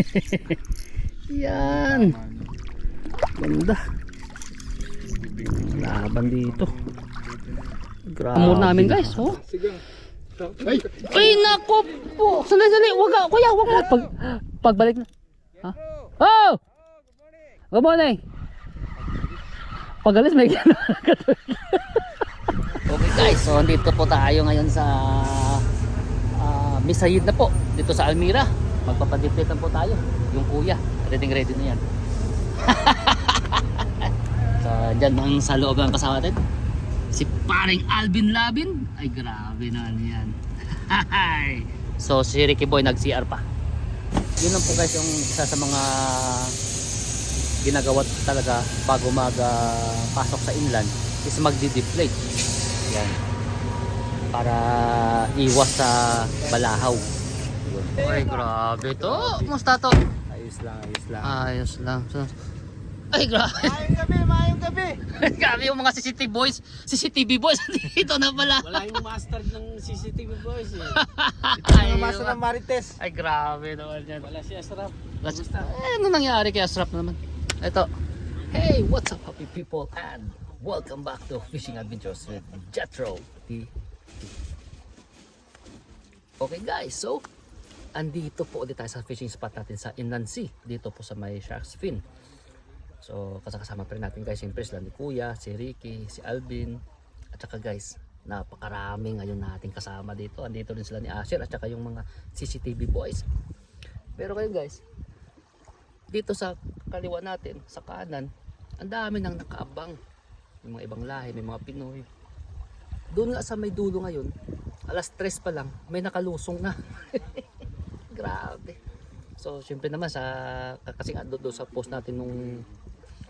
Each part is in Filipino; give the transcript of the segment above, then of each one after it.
Yan. Ganda. Laban dito. Grabe. Amor namin guys, oh. Ay! Ay, nako po. Sali, sali. Wag ka. Kuya, wag mo. Pag, pagbalik na. Ha? Oh! Good morning. Pag alis, may gano'n. okay guys, so dito po tayo ngayon sa uh, Misayid na po. Dito sa Almira. Magpapadipletan po tayo. Yung kuya. Ready ready na yan. so, dyan ang sa loob ang kasama natin. Si paring Alvin Labin. Ay, grabe naman yan. so, si Ricky Boy nag-CR pa. Yun lang po guys yung isa sa mga ginagawa talaga bago magpasok sa inland is magdi-deflate. Yan. Para iwas sa balahaw. Ay, grabe to. Kumusta to? Ayos lang, ayos lang. Ayos lang. Ay, grabe. Mayong gabi, mayong gabi! grabe yung mga CCTV boys. CCTV boys dito na pala. Wala yung master ng CCTV boys eh. Ito Ay, yung master ng Marites. Ay, grabe naman yan. Wala si Asraf. Let's, eh, ano nangyari kay Asrap naman? Ito. Hey, what's up happy people and welcome back to Fishing Adventures with Jetro. Okay guys, so andito po ulit tayo sa fishing spot natin sa Inland Sea. Dito po sa may Shark's Fin. So kasama pa rin natin guys, siyempre sila ni Kuya, si Ricky, si Alvin. At saka guys, napakarami ngayon natin kasama dito. Andito rin sila ni Asher at saka yung mga CCTV boys. Pero kayo guys, dito sa kaliwa natin, sa kanan, ang dami nang nakaabang. May mga ibang lahi, may mga Pinoy. Doon nga sa may dulo ngayon, alas 3 pa lang, may nakalusong na. Grabe. So, syempre naman sa kasi nga doon sa post natin nung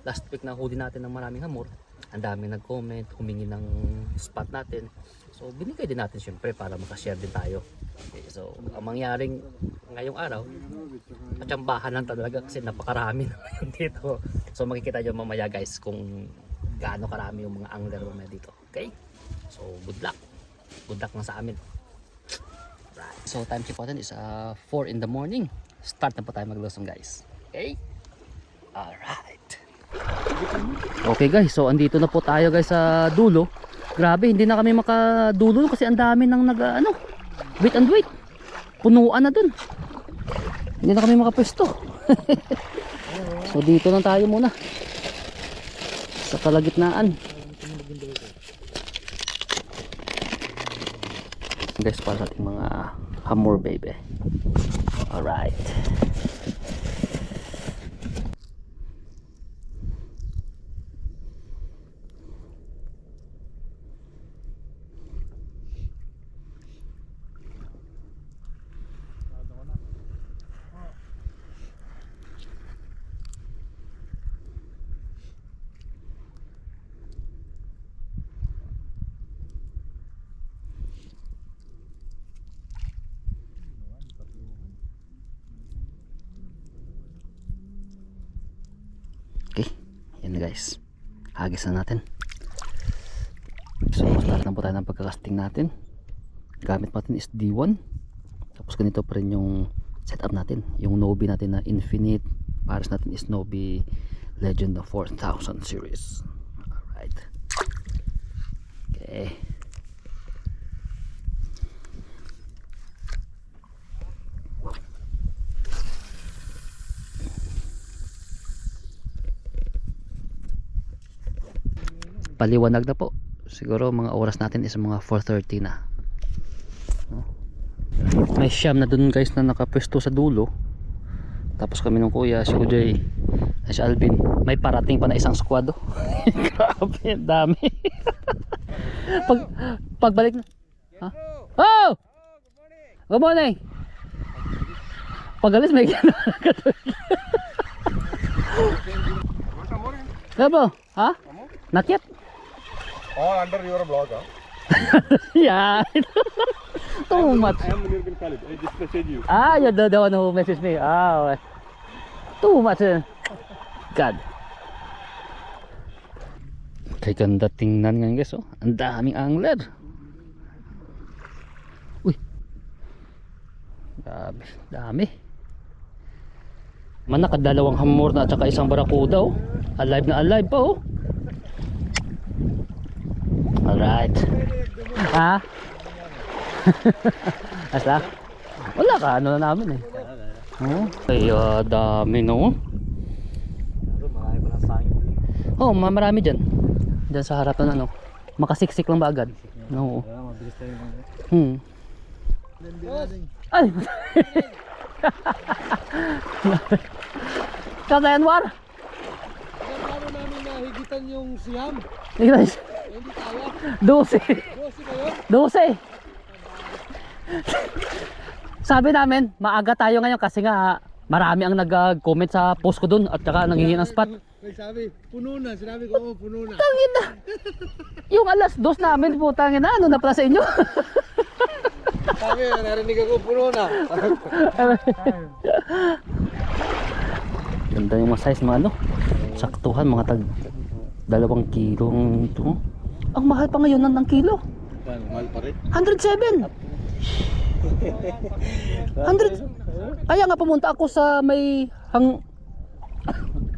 last week na huli natin ng maraming hamor, ang dami nag-comment, humingi ng spot natin. So, binigay din natin syempre para makashare din tayo. Okay, so, ang mangyaring ngayong araw, patsambahan lang talaga kasi napakarami na dito. So, makikita nyo mamaya guys kung gaano karami yung mga angler mamaya dito. Okay? So, good luck. Good luck na sa amin. So, time check natin is uh, 4 in the morning. Start na po tayo maglusong guys. Okay? Alright. Okay guys, so andito na po tayo guys sa dulo. Grabe, hindi na kami makadulo kasi ang dami nang nag ano, wait and wait. Punuan na dun. Hindi na kami makapwesto. so dito lang tayo muna. Sa kalagitnaan. Guys, para sa ating mga hammer baby. Alright. Yan guys. Hagis na natin. So, start na po tayo ng pagkakasting natin. Gamit natin is D1. Tapos ganito pa rin yung setup natin. Yung Nobi natin na Infinite. Pares natin is Nobi Legend of 4000 series. Alright. Okay. Paliwanag na po siguro mga oras natin is mga 4.30 na may siyam na dun guys na nakapwesto sa dulo tapos kami nung kuya si Ujay si Alvin may parating pa na isang squad oh. grabe dami pag pagbalik na ha? oh good morning pag alis may gano'n Gabo, ha? Yet? All under your blog, huh? yeah. Too much. I am Nirgin Khalid. I just message you. Ah, you're the, the one who messaged me. Ah, okay. Too much. eh. God. Kay ganda tingnan ngayon guys, oh. Ang daming angler. Uy. Grabe, dami. Man nakadalawang hamor na at saka isang barakuda oh. Alive na alive pa oh. Alright. Ha? Asla? Wala ka, ano na namin eh. Oh, kaya dami no. Oh, ma- marami dyan. Dyan sa harap ng ano. Makasiksik lang ba agad? No. Hmm. Ay! Kata Anwar! Paano namin nahigitan yung siyam? Kaya. 12. Bosi kayo? 12. Sabi namin, maaga tayo ngayon kasi nga marami ang nag-comment sa post ko dun at saka nanghingi ng spot. May sabi, puno na. Sinabi ko, oh, puno na. Tangin na! Yung alas dos namin, putangin na, ano na pala sa inyo? Sabi, narinig ako, puno na. Ganda yung mga size mga ano. Saktuhan mga tag dalawang kilong ito. Ang mahal pa ngayon ng, ng kilo. Mahal pa rin. 107. 100. Kaya nga pumunta ako sa may hang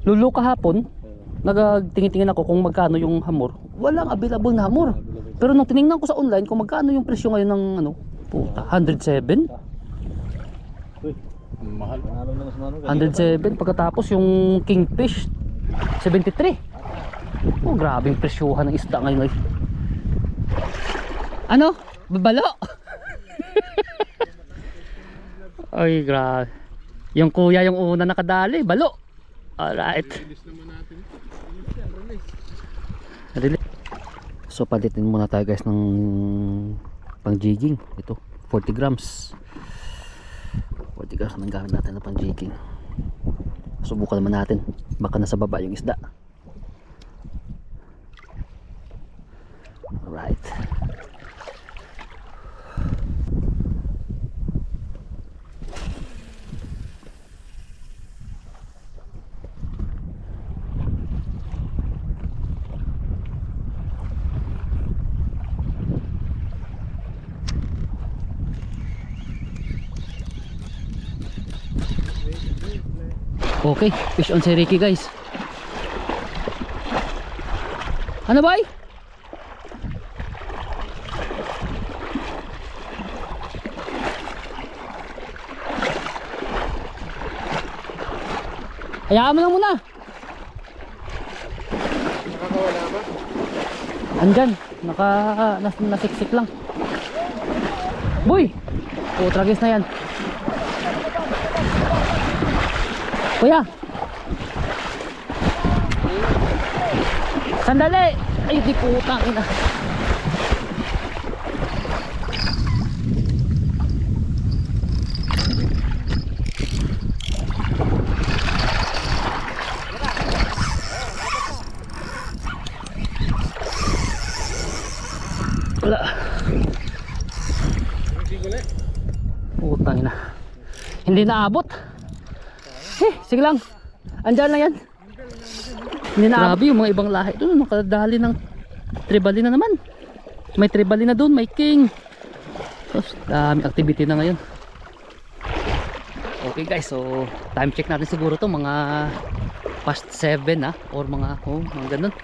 Lulu kahapon. Nagtingin-tingin ako kung magkano yung hamor. Walang available na hamor. Pero nung tiningnan ko sa online kung magkano yung presyo ngayon ng ano, puta, 107. Mahal. Panalo na mas mahal. 107 pagkatapos yung kingfish 73 oh grabing presyuhan ng isda ngayon ay ano? babalo? Ay grabe. Yung kuya yung una nakadali balo. Alright. So palitin muna tayo guys ng pang jigging. Ito 40 grams. 40 grams naman gamit natin na pang jigging? Subukan naman natin. Baka nasa baba yung isda alright Okay, fish on si Ricky guys. Ano boy? Hayaan mo lang muna. Nakakawala ba? Andyan, naka nas, nasiksik lang. Boy! Oh, tragis na yan. Kuya! Sandali! Ay, di putang ina. Putang ina. Hindi naabot. Eh, sige lang. Andyan lang yan. Hindi na Grabe yung mga ibang lahi doon. Nakadali ng tribali na naman. May tribali na doon. May king. Sus, dami activity na ngayon. Okay guys, so time check natin siguro to mga past 7 ah or mga oh, mga ganun.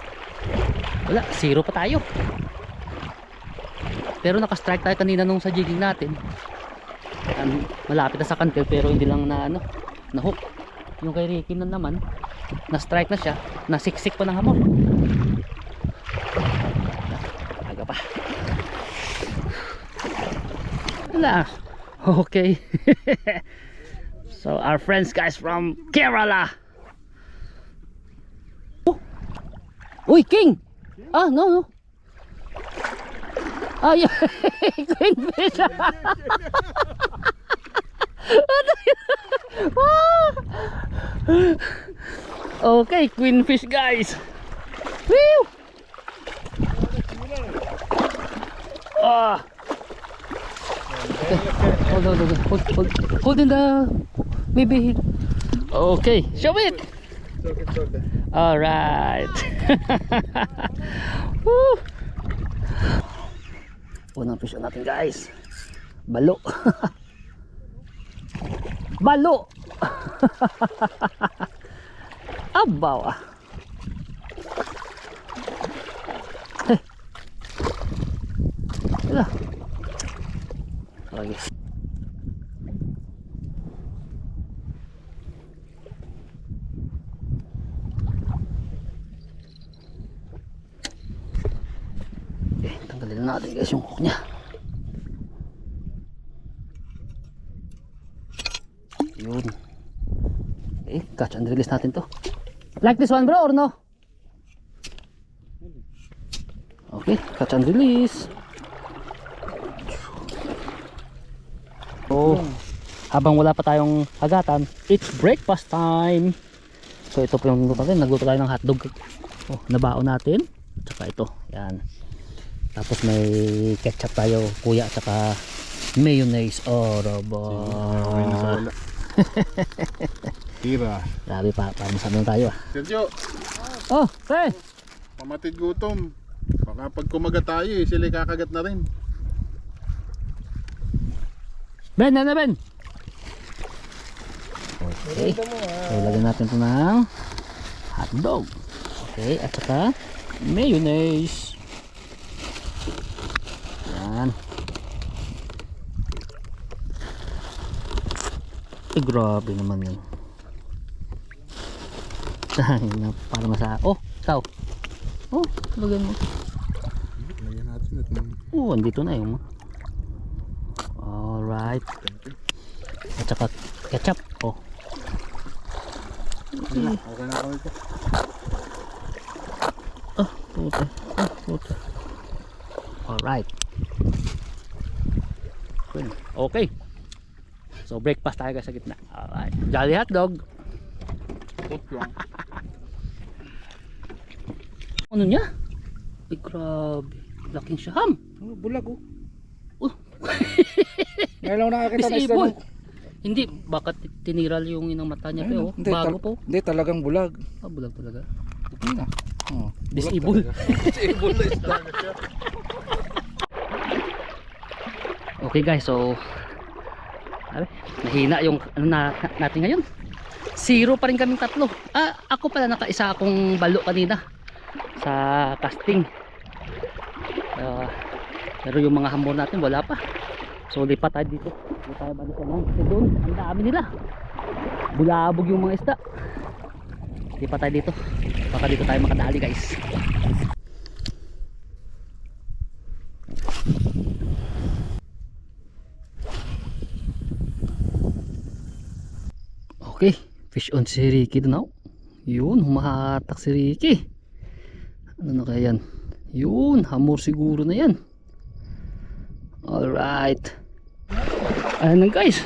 Wala, zero pa tayo. Pero naka-strike tayo kanina nung sa jigging natin. Um, malapit na sa kantil pero hindi lang na ano, na hook. Yung kay Ricky na naman, na-strike na siya, nasiksik pa ng hamon. Aga pa. Wala. Okay. so our friends guys from Kerala. Oh. Uy, King! Ah, no, no. Yeah. Kingfish. ano yun? Ah! okay, queenfish guys. Woo! Ah. Okay. Hold, hold, hold, hold, hold, hold in the maybe. Okay, show it. All right. Unang fish on natin guys. Balo. Balo. ibabaw ah. Wala. Okay. Okay, tanggalin na natin guys yung niya. Yun. Okay, catch and release natin to. Like this one bro or no? Okay, catch and release. So, habang wala pa tayong agatan, it's breakfast time. So ito po yung luto natin. Nagluto tayo ng hotdog. Oh, nabaon natin. Tsaka ito. Yan. Tapos may ketchup tayo, kuya, tsaka mayonnaise. Oh, robo. Tira. Grabe pa, parang masabi tayo ah. Sergio, Oh, pre! pamatid gutom. Baka pag kumagat tayo eh, sila kakagat na rin. Ben, ano Ben? Okay. So, lagyan natin ito ng hotdog. Okay, at saka mayonnaise. Yan. Ay, grabe naman yun. Dahil na para masa... Oh, ikaw. Oh, lagyan mo. Lagyan natin at Oh, andito na yung Alright. At saka ketchup. Oh. okay na kami po. Ah, puta. Ah, puta. Alright. Okay. So breakfast tayo guys sa gitna. Alright. Jolly hot dog. Ano niya? Ay, grabe. Laking siyam. Oh, bulag oh. Oh. Ngayon lang nakakita na isda. Disable. no? Hindi, bakit tiniral yung inang mata niya Ayun, pero oh. Hindi, bago po. Hindi, talagang bulag. Ah, bulag talaga. Yun ah. Oh. Disable. Okay guys, so Abe, nahina yung ano na, na- natin ngayon. Zero pa rin kaming tatlo. Ah, ako pala nakaisa akong balo kanina sa casting. Ah, pero yung mga hamor natin wala pa. So lipat tayo dito. Hindi tayo balikan lang kasi doon ang dami nila. Bulabog yung mga isda. Lipat tayo dito. Baka dito tayo makadali guys. Okay, fish on si Ricky doon. oh. Yun, humahatak si Ricky. Ano na kaya yan? Yun, hamor siguro na yan. Alright. Ayan na guys.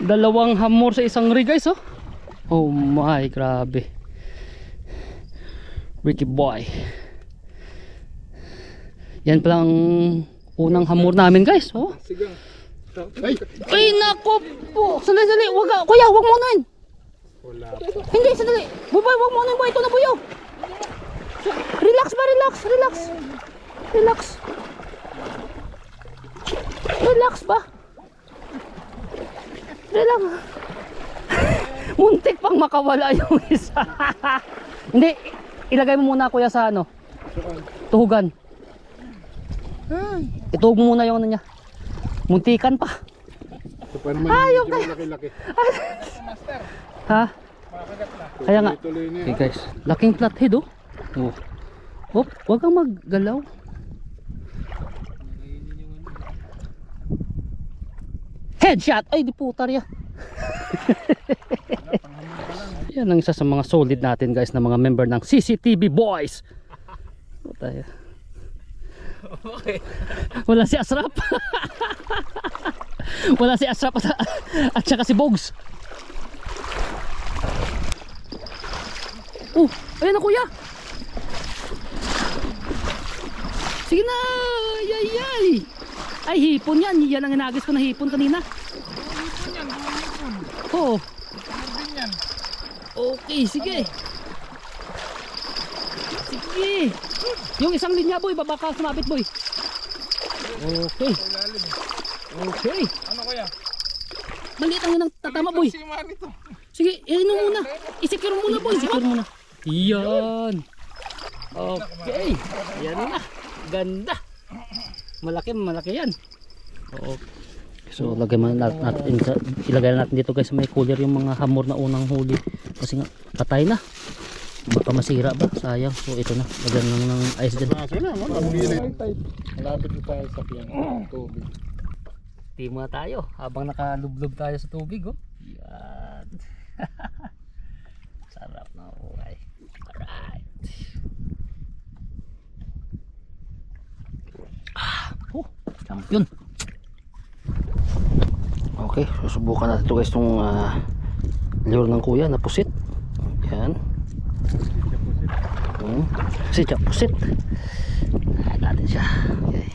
Dalawang hamor sa isang rig guys oh. Oh my, grabe. Ricky boy. Yan palang unang hamor namin guys. Oh. Sige. Ay! Ay, nako po. Sandali, sandali. Wag, kuya, wag mo nun. Wala. Hindi, sandali. Buboy, wag mo nun, boy. Ito na, buyo. Relax ba, relax, relax. Relax. Relax ba? Relax. Muntik pang makawala yung isa. Hindi, ilagay mo muna kuya sa ano. Tuhugan. Ituhog mo muna yung ano niya. Muntikan pa. Pa naman yung medyo malaki-laki. Ha? Kaya nga. Okay yan. guys, laking flathead oh. Oh. Oh, wag kang maggalaw. Headshot! Ay, di putar ya. Yan ang isa sa mga solid natin guys na mga member ng CCTV Boys. Puta ya. Wala si Asrap. Wala si Asrap at, at saka si Bogs. Oh, ayan na kuya. Sige na. Ay, ay, ay. Ay, hipon yan. Yan ang inagis ko na hipon kanina. Hipon yan, hipon. Oo. Okay, sige. Sige. Yung isang linya boy, baba ka sumabit boy. Okay. Okay. Ano kaya? Maliit ang yun ang tatama boy. Manito. Sige, ano muna. I-secure muna boy. Secure muna. Yan. Okay. Yan na. Ganda. Malaki, malaki yan. Okay. So lagay man natin, ilagay na natin dito guys sa may cooler yung mga hamor na unang huli kasi nga patay na baka masira ba sayang so ito na lagyan lang ng ice dyan. Malapit na tayo sa piyan. Tubig. Muna tayo habang nakalublob tayo sa tubig oh. Yan. Sarap na buhay. Alright. Ah, oh, champion. Okay, susubukan natin ito guys itong uh, lure ng kuya na pusit. Yan. Hmm. Si pusit. Ayan natin siya. Okay.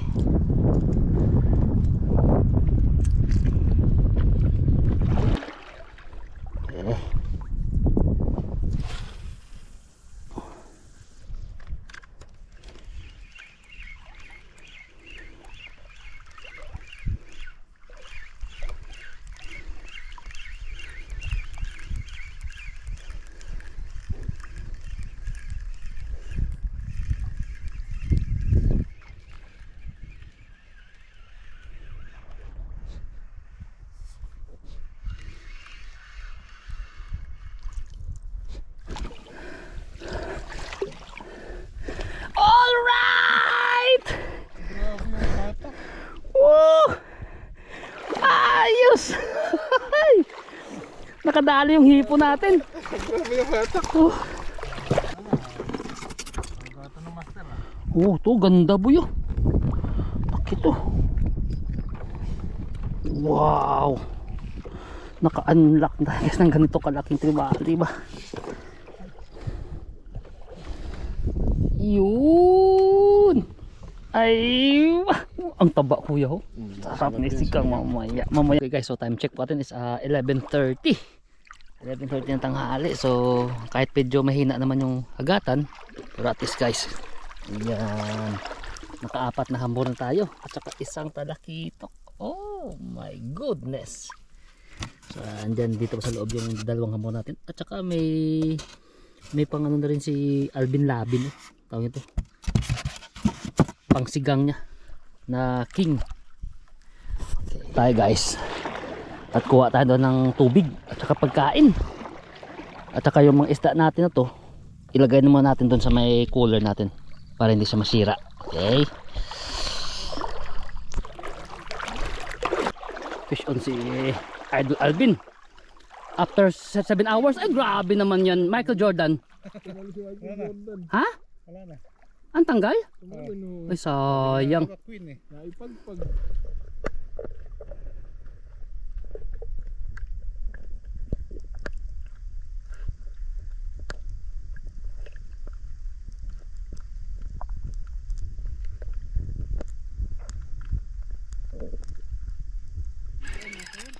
All right! Woo! Ayos! Nakadali yung hipo natin. Grabe yung bata. Oh. Oh, to ganda buyo. Laki to. Wow. Naka-unlock na guys ng ganito kalaking tribali ba? Yun. Ay, ang taba kuya ho. Sarap ni sigang mamaya. Mamaya okay guys, so time check po natin is uh, 11.30. 11.30 ng tanghali. So, kahit medyo mahina naman yung hagatan, pero at least guys, yan. Nakaapat na hambor na tayo. At saka isang talakitok. Oh my goodness. So, andyan dito sa loob yung dalawang hambor natin. At saka may may pang ano na rin si Alvin Labin. Eh. Tawag ito. Pangsigang niya na king. Okay. Tayo guys. At kuha tayo doon ng tubig at saka pagkain. At saka yung mga isda natin na to, ilagay naman natin doon sa may cooler natin para hindi siya masira. Okay? Fish on si Idol Alvin. After 7 hours, ay grabe naman yan. Michael Jordan. Ha? Wala na. Ang tanggal? Ay sayang.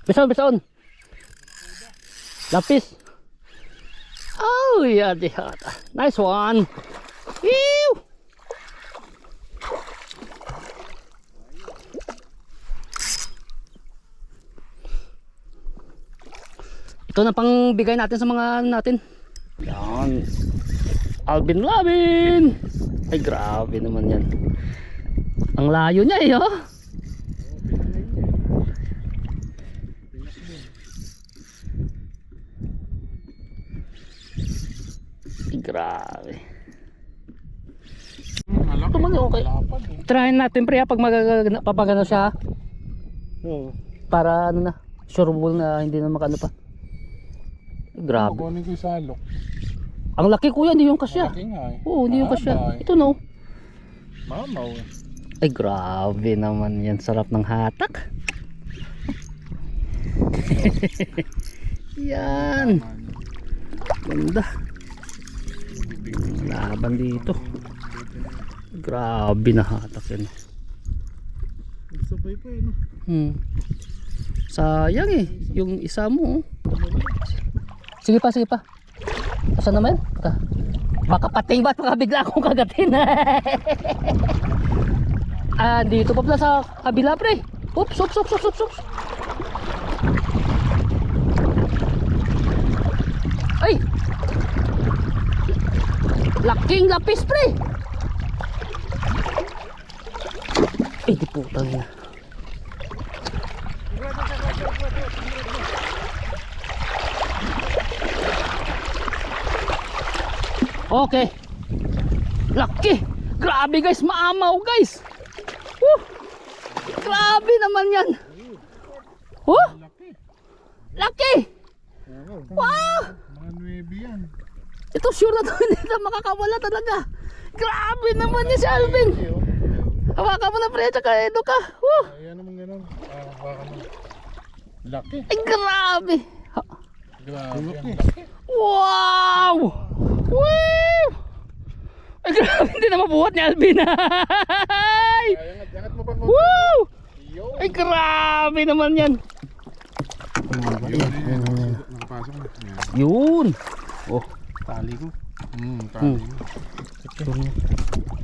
Bison, bison. Lapis. Oh, yeah, yeah. Nice one. Ew. Ito na pang bigay natin sa mga ano natin. Yan. Alvin Lavin. Ay, grabe naman yan. Ang layo niya eh, oh. Ay, grabe. Ito man okay. Eh. Trying natin pre ha, pag magagana papagano siya Oo. para ano na, sure na hindi na makano pa. Grabe. Kukunin ko yung salok. Ang laki kuya, hindi yung kasya. Malaki nga eh. Oo, hindi yung kasya. Eh. Ito no. Mamaw eh. Ay grabe naman yan, sarap ng hatak. yan. Ganda. Laban dito. Grabe na hatak yun. Nagsabay pa eh no? Hmm. Sayang eh. Yung isa mo. Oh. Sige pa, sige pa. Asan naman? Baka, baka pating ba't baka bigla akong kagatin. ah, dito pa pala sa kabila pre. Oops, oops, oops, oops, oops, oops. Ay! Laking lapis pre! Eh di putang na. Okay. Laki. Grabe guys, maamaw guys. Woo! Grabe naman yan. Oh! Laki! Wow! Ito sure na to hindi na makakawala talaga. Grabe naman yan si Alvin. Hawakan mo na pre, tsaka edo ka. Woo! Ayan naman ganun. Ah, baka mo. Laki. Ay grabe. Ha- Grabe yan. Wow! Wow! Ay grabe, hindi na mabuhat ni Alvin. Ay! Ay, angat, angat mo pa mo. Wow! Yo. Ay grabe naman yan. Yun. Yun. Oh, Tali ko. Hmm, tali mo.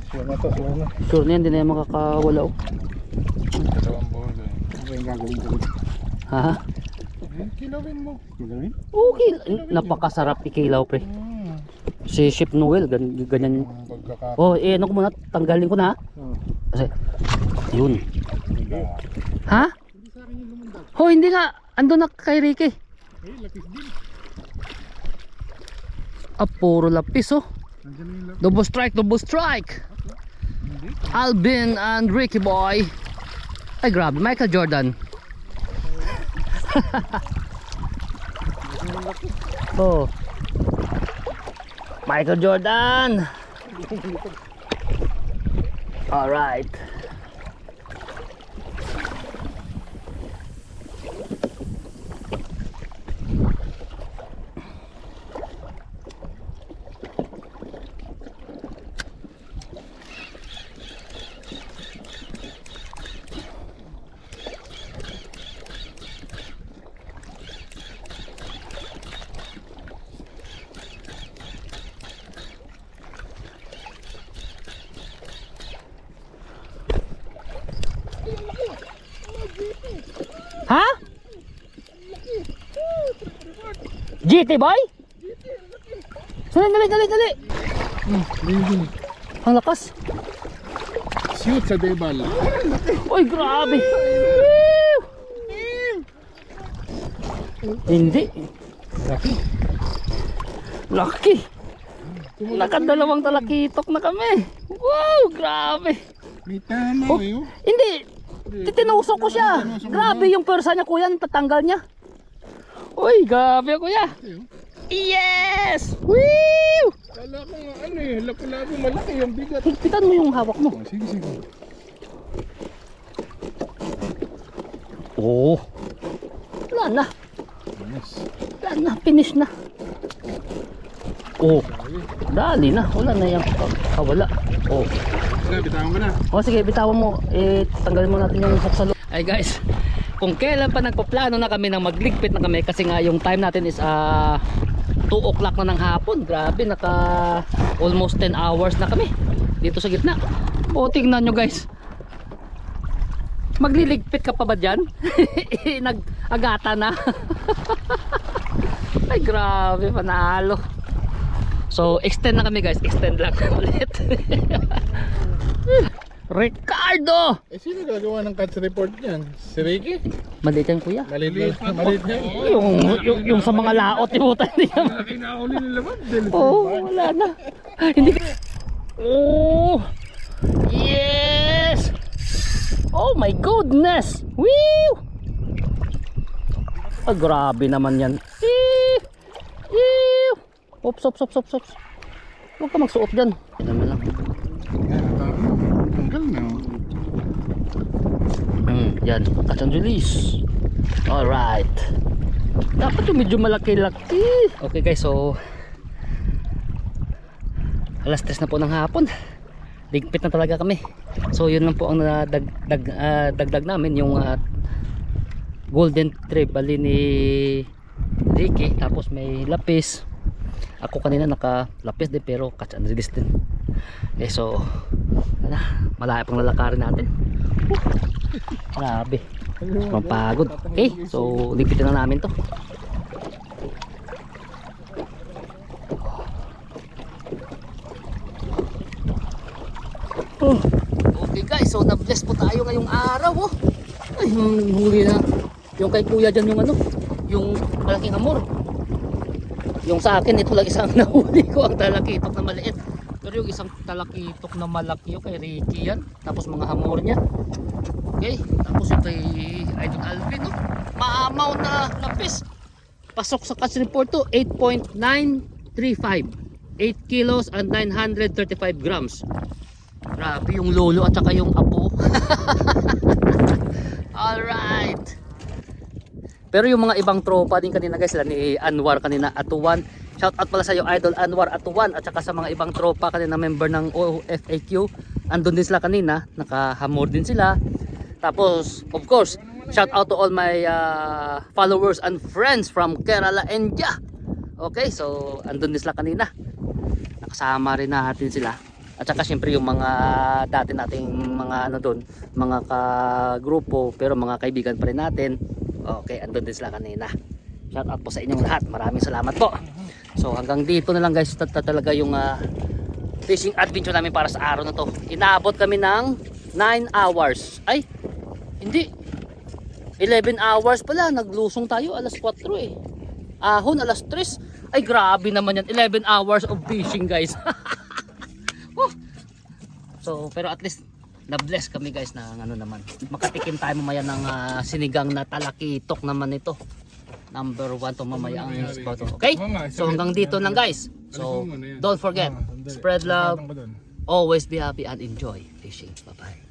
Suwa na to, suwa na. sure na yan, hindi na yan makakawala. Oh. Dalawang bola. Ano yung gagawin ko? Ha? Eh, kilawin mo. Kilawin? Okay. Napakasarap ikilaw pre. Hmm. Si Chef Noel, gan ganyan. Oh, eh ano ko muna, tanggalin ko na. ha? Oh. Kasi, yun. Ha? Hindi sa akin yung lumundag. Oh, hindi nga. Ando na kay Ricky. Eh, lapis din. Ah, puro lapis oh. Double strike, double strike. Alvin and Ricky boy. Ay, grabe. Michael Jordan. oh. Michael Jordan. All right. Ha? GT boy? Dali, dali, dali, dali. Ang lakas. Shoot sa debal. Uy, grabe. Hindi. Laki. Lucky. Nakadalawang talakitok na kami. Wow, grabe. May tama Oh. eh. oh. Hindi. Titinusok ko siya. Grabe yung persa niya kuya, tatanggal niya. Uy, grabe kuya. Eh, oh. Yes! Woo! Kala ko nga ano eh. Lapu-lapu malaki yung bigat. Higpitan mo yung hawak mo. Oh, sige, sige. Oo. Wala na. Yes. Wala na. Finish na. Oh. Dali na. Wala na yung kawala. Oh. Sige, bitawan mo na. O sige, bitawan mo. Eh, tanggalin mo natin yung hook sa loob. Ay guys, kung kailan pa nagpaplano na kami ng magligpit na kami kasi nga yung time natin is ah 2 o'clock na ng hapon. Grabe, naka almost 10 hours na kami dito sa gitna. O, tingnan nyo guys. Magliligpit ka pa ba dyan? Nag-agata na. Ay, grabe, panalo. So, extend na kami guys. Extend lang ulit. Ricardo! Eh, sino gagawa ng catch report niyan? Si Ricky? Maliit yan kuya. Maliit na. Maliit niya. Yung, yung, yung sa mga laot, yung puta niya. Kinahuli nila ba? Oo, oh, wala na. Hindi ka... Oh! Yes! Oh my goodness! Woo! Ah, grabe naman yan. Eh! Eh! Ops, ops, ops, ops, ops. Huwag ka magsuot dyan. Yan naman lang. Tanggal na. oh. Hmm, yan. Catch and release. Alright. Dapat yung medyo malaki-laki. Okay guys, so alas 3 na po ng hapon. Ligpit na talaga kami. So yun lang po ang nadag, dag, ah, dagdag namin yung ah, golden trip bali ni Ricky tapos may lapis ako kanina naka lapis din pero catch and release din eh so ano, malaya pang lalakarin natin Woo! Grabe Pampagod. Okay, so lipitin na namin to. Oh. Okay guys, so na-bless po tayo ngayong araw oh. Ay, huli na. Yung kay kuya dyan yung ano, yung malaking hamor. Yung sa akin, ito lang isang nahuli ko, ang talakitok na maliit. Yung isang talakitok na malaki yung kay Ricky yan. Tapos mga hamor niya. Okay, tapos yung kay Idol Alvin, no? maamaw na lapis. Pasok sa catch report to, 8.935. 8 kilos and 935 grams. Grabe yung lolo at saka yung apo. Alright. Pero yung mga ibang tropa din kanina guys, sila ni Anwar kanina Atuwan. Shout out pala sa iyo Idol Anwar Atuwan at saka sa mga ibang tropa kanina member ng OFAQ. Andun din sila kanina, nakahamor din sila. Tapos of course, shout out to all my uh, followers and friends from Kerala, India. Okay, so andun din sila kanina. Nakasama rin natin sila. At saka syempre yung mga dati nating mga ano doon, mga ka-grupo pero mga kaibigan pa rin natin. Okay, andun din sila kanina. Shout out po sa inyong lahat. Maraming salamat po. So hanggang dito na lang guys tat- tat- talaga yung ah, fishing adventure namin para sa araw na to. Inaabot kami ng 9 hours. Ay, hindi. 11 hours pala. Naglusong tayo alas 4 eh. Ahon alas 3. Ay grabe naman yan. 11 hours of fishing guys. So pero at least na-bless kami guys na ano naman. Makatikim tayo mamaya ng ah, sinigang na talakitok naman ito. Number 1 to mamaya ang spot. Okay? So hanggang dito lang guys. So don't forget, spread love, always be happy and enjoy fishing. Bye bye.